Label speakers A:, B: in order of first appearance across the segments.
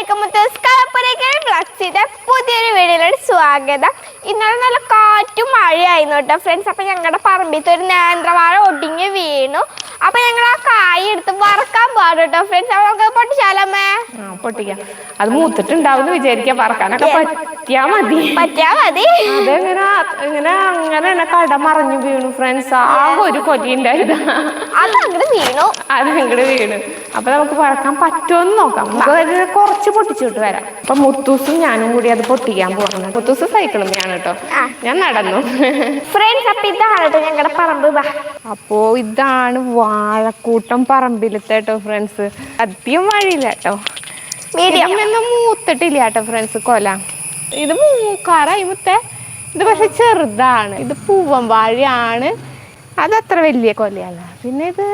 A: എല്ലാവർക്കും പുതിയൊരു വീഡിയോയിലോട് സ്വാഗതം. ഇന്നലെ നല്ല കാറ്റും മഴയായിരുന്നു കേട്ടോ ഫ്രണ്ട്സ് അപ്പൊ ഞങ്ങളുടെ പറമ്പിലത്തെ ഒരു നേന്ത്രവാഴ ഒടിഞ്ഞ് വീണു. അപ്പൊ ഞങ്ങൾ ആ കായ എടുത്ത് വറക്കാൻ പാടും കേട്ടോ ഫ്രണ്ട്സ് അപ്പൊ നമുക്ക് പൊട്ടിച്ചാലമ്മേ
B: പൊട്ടിക്കാം. അത് മൂത്തിട്ടുണ്ടാവും വിചാരിക്കാം. വറക്കാനൊക്കെ പറ്റിയാ മതി.
A: പറ്റിയാ മതി.
B: അതെങ്ങനെ ഇങ്ങനെ അങ്ങനെ തന്നെ കട മറിഞ്ഞു വീണു ഫ്രണ്ട്സ് ആ ഒരു കൊതി ഉണ്ടായിരുന്നു.
A: അത് വീണു
B: അത് അങ്ങോട്ട് വീണു. അപ്പൊ നമുക്ക് പറക്കാൻ പറ്റുമെന്ന് നോക്കാം. നമുക്ക് ഒരു കുറച്ച് പൊട്ടിച്ചിട്ട് വരാം. അപ്പൊ മുത്തൂസും ഞാനും കൂടി അത് പൊട്ടിക്കാൻ പോകുന്നു മുത്തൂസ് സൈക്കിളും ഞാൻ കേട്ടോ ഞാൻ നടന്നു.
A: ഫ്രണ്ട്സ് അപ്പൊ ഇതാണ് കേട്ടോ ഞങ്ങളുടെ പറമ്പ്.
B: അപ്പോ ഇതാണ് വാഴക്കൂട്ടം പറമ്പിലത്തെ കേട്ടോ ഫ്രണ്ട്സ് അധികം വഴിയില്ല കേട്ടോ
A: മീഡിയം.
B: ഇതൊന്നും മൂത്തിട്ടില്ല കേട്ടോ ഫ്രണ്ട്സ് കൊല. ഇത് മൂക്കാറായി മുത്തേ. ഇത് പക്ഷെ ചെറുതാണ്. ഇത് പൂവൻ വാഴയാണ്. അത് അത്ര വലിയ കൊലയല്ല. പിന്നെ ഇത്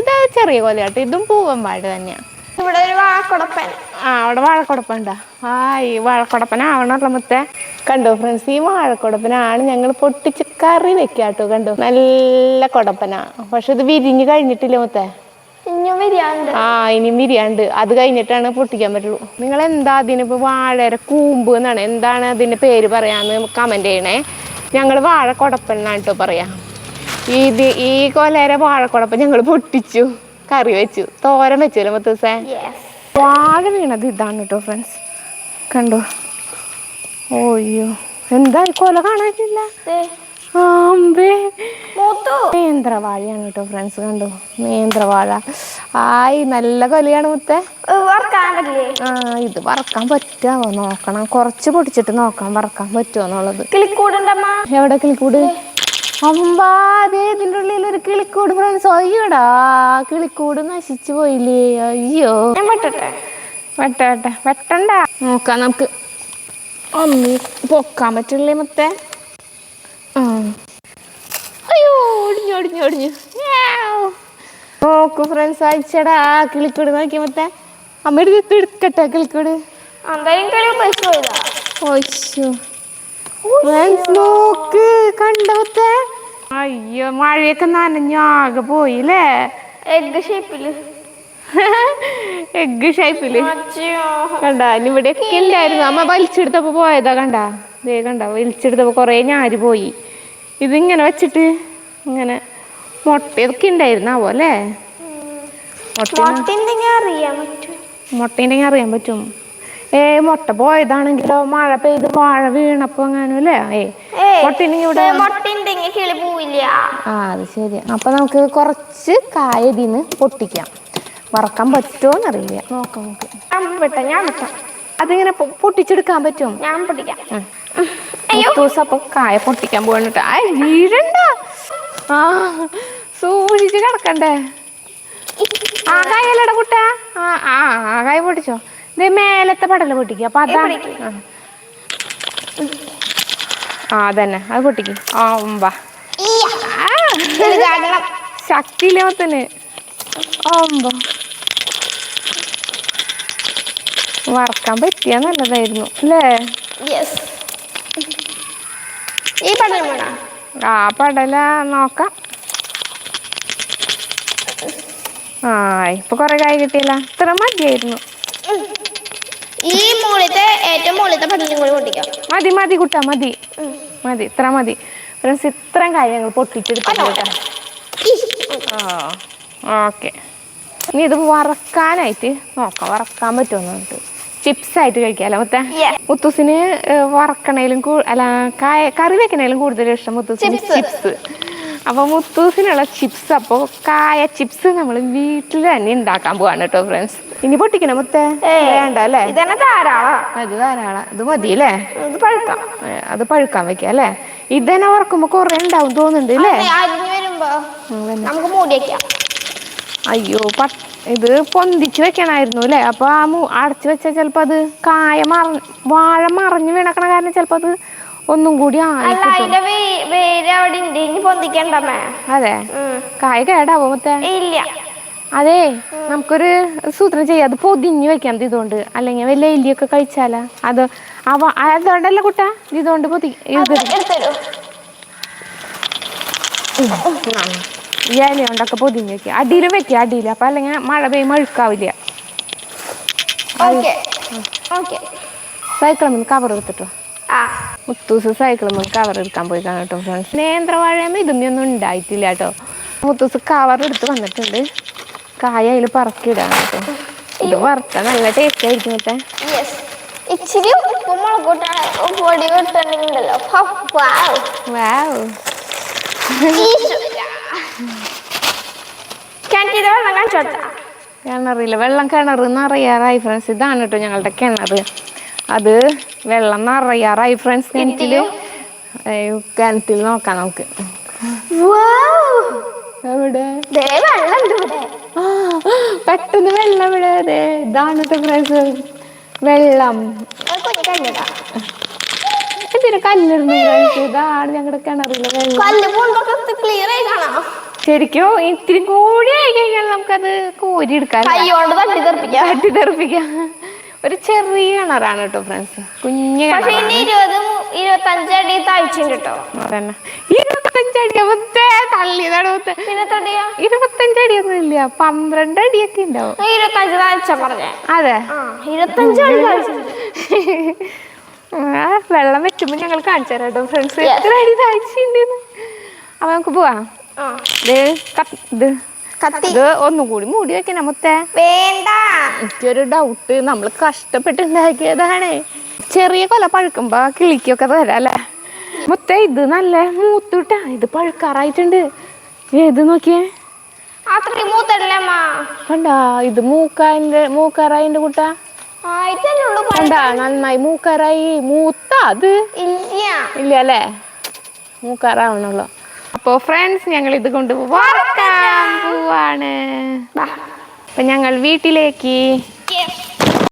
B: ഇത് ചെറിയ കൊലയാട്ടോ. ഇതും പൂവമ്പാട് വാഴ തന്നെയാണ്
A: ഇവിടെ ഒരു വാഴക്കുടപ്പൻ.
B: ആ അവിടെ വാഴക്കുടപ്പുണ്ടോ ആ ഈ ആവണമല്ല മുത്തേ. കണ്ടോ ഫ്രണ്ട്സ് ഈ വാഴക്കുടപ്പനാണ് ഞങ്ങൾ പൊട്ടിച്ച് കറി വെക്കാട്ടോ കണ്ടോ. നല്ല കുടപ്പന. പക്ഷെ ഇത് വിരിഞ്ഞ് കഴിഞ്ഞിട്ടില്ല മുത്തേ? ആ ഇനിയും വിരിയാണ്ട്. അത് കഴിഞ്ഞിട്ടാണ് പൊട്ടിക്കാൻ പറ്റുള്ളൂ. നിങ്ങൾ എന്താ അതിനിപ്പോ വാഴര കൂമ്പ് എന്നാണ്? എന്താണ് അതിന്റെ പേര് പറയാന്ന് കമന്റ് ചെയ്യണേ. ഞങ്ങൾ വാഴക്കൊടപ്പൻ എന്നാണ് കേട്ടോ പറയാ. ഇത് ഈ കൊലേരെ വാഴക്കുഴപ്പം ഞങ്ങൾ പൊട്ടിച്ചു. കറി വെച്ചു. തോരൻ വെച്ചു മൊത്തസേ? വാഴ വീണത് ഇതാണ് കേട്ടോ ഫ്രണ്ട്സ് കണ്ടോ? ഓയ്യോ. എന്താ കൊല കാണാനില്ല? മേന്ത്രവാഴയാണ് കേട്ടോ ഫ്രണ്ട്സ് കണ്ടു? മേന്ത്രവാഴ ആയി നല്ല കൊലയാണ് മുത്തേ. ആ ഇത് വറക്കാൻ പറ്റാവോ? നോക്കണം. കുറച്ച് പൊടിച്ചിട്ട് നോക്കാൻ വറക്കാൻ പറ്റുമോ എന്നുള്ളത്.
A: കിളിക്കൂടുണ്ടമ്മ
B: എവിടെ കിളിക്കൂട്? അമ്പാതെ ഇതിന്റെ ഉള്ളിൽ ഒരു കിളിക്കൂട് ഫ്രണ്ട്സ് അയ്യോടാ കിളിക്കൂട് നശിച്ചു പോയില്ലേ. അയ്യോ.
A: ഞാൻ പെട്ടട്ടെ.
B: വെട്ട വെട്ട വെട്ടണ്ട നോക്കാം നമുക്ക്. അമ്മി പൊക്കാൻ പറ്റില്ലേ മുത്തേ? അയ്യോ ഒടിഞ്ഞു ഒടിഞ്ഞു ഒടിഞ്ഞു. നോക്കൂ ഫ്രണ്ട്സ് അയച്ചടാ കിളിക്കൂട് നോക്കിയ മുത്തേ. അമ്മയുടെ എടുത്ത് എടുക്കട്ടെ കിളിക്കൂട്.
A: എന്തായാലും കളി പൈസ പോയതാ.
B: ഓയ്യോ ഫ്രണ്ട്സ് നോക്ക്. കണ്ടോ മുത്തേ? അയ്യോ മഴയൊക്കെ നനഞ്ഞാകെ പോയില്ലേ?
A: എഗ് ഷേപ്പിൽ
B: എഗ് ഷേപ്പിൽ കണ്ട ഇവിടെയൊക്കെ ഇല്ലായിരുന്നു. അമ്മ വലിച്ചെടുത്തപ്പോ പോയതാ കണ്ട? ദേ കണ്ട വലിച്ചെടുത്തപ്പോ കൊറേ ഞാര് പോയി. ഇതിങ്ങനെ വെച്ചിട്ട് ഇങ്ങനെ മുട്ടയൊക്കെ ഉണ്ടായിരുന്നാവോ അല്ലേ? മുട്ട
A: അറിയാൻ പറ്റും
B: മുട്ടയുണ്ടെങ്കിൽ അറിയാൻ പറ്റും. ഏ മുട്ട പോയതാണെങ്കിലോ? മഴ പെയ്ത് വാഴ വീണപ്പോ അങ്ങനെ അല്ലേ? ഏ മുട്ടയുണ്ടെങ്കിൽ ഇവിടെ
A: കിളി പോവില്ല.
B: ആ അത് അപ്പൊ നമുക്ക് കുറച്ച് കായ ഇതിന്ന് പൊട്ടിക്കാം. വറക്കാൻ പറ്റുമോന്നറിയില്ല നോക്കാം നമുക്ക്
A: ഞാൻ വിട്ട ഞാൻ വിട്ട
B: അതിങ്ങനെ പൊ- പൊട്ടിച്ചെടുക്കാൻ പറ്റും?
A: ഞാൻ പൊട്ടിക്കാം.
B: ദിവസം അപ്പൊ കായ പൊട്ടിക്കാൻ പോകണിട്ട് ആ വീഴണ്ട. ആ സൂക്ഷിച്ച് കിടക്കണ്ടേ. ആ കായല്ലട കുട്ടാ ആ ആ ആ കായ പൊട്ടിച്ചോ. ഇത് മേലത്തെ പടല പൊട്ടിക്കുക അപ്പൊ
A: അതാണ്.
B: ആ. അതന്നെ. അത് പൊട്ടിക്കും. ആ
A: കാരണം
B: ശക്തിയില്ല മൊത്തന് ഓമ്പോ. വറക്കാൻ പറ്റിയ നല്ലതായിരുന്നു. അല്ലേ?
A: ഈ
B: ആ പടല നോക്കാം. ആ ഇപ്പൊ കൊറേ കായ് കിട്ടിയല്ല. ഇത്ര മതിയായിരുന്നു.
A: ഈ മുകളിലത്തെ ഏറ്റവും മുകളിലത്തെ പടലും കൂടി പൊട്ടിക്കാം.
B: മതി മതി കുട്ടാ മതി. മതി ഇത്ര മതി. ഫ്രണ്ട്സ് ഇത്രയും കാര്യങ്ങൾ പൊട്ടിച്ചെടുത്ത ഓക്കെ. ഇനി ഇത് വറക്കാനായിട്ട് നോക്കാം വറക്കാൻ പറ്റുമോ എന്നിട്ട് ചിപ്സ് ആയിട്ട് കഴിക്കാമല്ലോ മുത്ത. മുത്തൂസിന് വറക്കണേലും അല്ല കറി വെക്കണേലും കൂടുതൽ ഇഷ്ടം മുത്തൂസിന് ചിപ്സ്. അപ്പോൾ മുത്തൂസിനുള്ള ചിപ്സ് അപ്പോൾ കായ ചിപ്സ് നമ്മൾ വീട്ടിൽ തന്നെ ഉണ്ടാക്കാൻ പോവാണ് കേട്ടോ ഫ്രണ്ട്സ് ഇനി പൊട്ടിക്കണം മുത്തേ? വേണ്ട അല്ലേ
A: ഇതന്നെ ധാരാളം.
B: അത് ധാരാളം. ഇത് മതി അല്ലേ
A: ഇത് പഴുക്കാം.
B: അത് പഴുക്കാൻ വെക്കുക അല്ലേ? ഇതന്നെ വറക്കുമ്പോൾ കുറേ ഉണ്ടാവും തോന്നുന്നുണ്ട് അല്ലേ
A: നമുക്ക് മൂടി വെക്കാം.
B: അയ്യോ ഇത് പൊന്തിച്ച് വെക്കണമായിരുന്നു അല്ലേ? അപ്പൊ ആ മു അടച്ചു വെച്ചാൽ ചിലപ്പോ അത് കായ മറ വാഴ മറഞ്ഞു വീണക്കണ കാരണം ചിലപ്പോ അത് ഒന്നും കൂടി അതെ. കായ കേടാവോ മൊത്തേ? അതെ നമുക്കൊരു സൂത്രം ചെയ്യാം. അത് പൊതിഞ്ഞ് വെക്കാം ഇത് ഇതുകൊണ്ട്. അല്ലെങ്കിൽ വല്ല എല്ലിയൊക്കെ കഴിച്ചാലാ. അത് അവ അതുകൊണ്ടല്ല കുട്ട? ഇതുകൊണ്ട് പൊതി ഈ ഇല കൊണ്ടൊക്കെ പൊതിഞ്ഞ് വെക്കുക അടിയിലും വെക്കുക അടിയിൽ. അപ്പം അല്ലെങ്കിൽ മഴ പെയ്യുമ്പോൾ അഴുക്കാവില്ല. നിന്ന് കവർ എടുത്തിട്ടോ
A: ആ.
B: മുത്തൂസ് സൈക്കിൾ നിന്ന് കവർ എടുക്കാൻ പോയി കാണാം കേട്ടോ ഫ്രണ്ട്സ് നേന്ത്രവാഴയും ഇതൊന്നും ഉണ്ടായിട്ടില്ല കേട്ടോ മുത്തൂസ് കവർ എടുത്ത് വന്നിട്ടുണ്ട്. കായ അതിൽ പറക്കിയിടാണ് കേട്ടോ ഇത് വറുത്ത നല്ല ടേസ്റ്റ് ആയിരിക്കും മറ്റേ
A: ഇച്ചിരി ഉപ്പും മുളകൂട്ടാണ് പൊടി വാവ് വെള്ളം കാണിച്ചു? എന്ന്
B: കിണറില്ല വെള്ളം കിണർ നിറയാറായി ഫ്രണ്ട്സ് ഇതാണ് കേട്ടോ ഞങ്ങളുടെ കിണർ അത് വെള്ളം നിറയാറായി ഫ്രണ്ട്സ് കിണറ്റിൽ കിണറ്റിൽ നോക്കാം നമുക്ക്. എവിടെ? പെട്ടെന്ന് വെള്ളം ഇവിടെ. അതെ ഇതാണ് ഫ്രണ്ട്സ് വെള്ളം. ഇതിന് കല്ലിടുന്നു ഫ്രണ്ട്സ് ഇതാണ് ഞങ്ങളുടെ കിണറിലെ വെള്ളം. ശരിക്കും? ഇത്തിരി കൂടി ആയി കഴിഞ്ഞാൽ നമുക്കത് കോരി
A: എടുക്കാം തട്ടി തെറിപ്പിക്കാം.
B: ഒരു ചെറിയ കിണറാണ് കേട്ടോ ഫ്രണ്ട്സ്. കുഞ്ഞു
A: പക്ഷെ ഇനി ഇരുപത് മു- ഇരുപത്തഞ്ച് അടി താഴ്ചയുണ്ട് കേട്ടോ
B: അതന്നെ. ഇരുപത്തഞ്ചടി മുത്തേ തള്ളിയതാണ് മുത്തേ
A: പിന്നെ തൊടിയോ
B: ഇരുപത്തഞ്ചടിയൊന്നും ഇല്ല പന്ത്രണ്ട് അടിയൊക്കെ ഉണ്ടാവും
A: ഇരുപത്തഞ്ച് താഴ്ച പറഞ്ഞേ.
B: അതെ.
A: ആ ഇരുപത്തഞ്ച് അടി താഴ്ച
B: വെള്ളം വെക്കുമ്പോ ഞങ്ങൾ കാണിച്ചു തരാം കേട്ടോ ഫ്രണ്ട്സ്. എത്ര അടി താഴ്ചയുണ്ടെന്ന്. അപ്പൊ നമുക്ക് പോവാം. ഇത്. കത്ത്. ഇത്
A: കത്തി
B: ഇത് ഒന്നും കൂടി മൂടി വെക്കണം മുത്തേ
A: വേണ്ട.
B: എനിക്കൊരു ഡൗട്ട് നമ്മൾ കഷ്ടപ്പെട്ടുണ്ടാക്കിയതാണ് ചെറിയ കൊല പഴുക്കുമ്പോ കിളിക്കൊക്കെ തരാല്ലേ മുത്തേ ഇത് നല്ല മൂത്തുട്ടാ. ഇത് പഴുക്കാറായിട്ടുണ്ട്. ഏത് നോക്കിയേ?
A: അത്രയും മൂത്തല്ലേ
B: കണ്ടാ ഇത് മൂക്കാന്റെ മൂക്കാറായിന്റെ കുട്ട. കണ്ടാ നന്നായി മൂക്കാറായി. മൂത്ത അത്?
A: ഇല്ല.
B: ഇല്ല അല്ലേ? മൂക്കാറാവണല്ലോ അപ്പോൾ ഫ്രണ്ട്സ് ഞങ്ങൾ ഇത് കൊണ്ട് വറക്കാൻ പോവാണ്. അപ്പൊ ഞങ്ങൾ വീട്ടിലേക്ക്.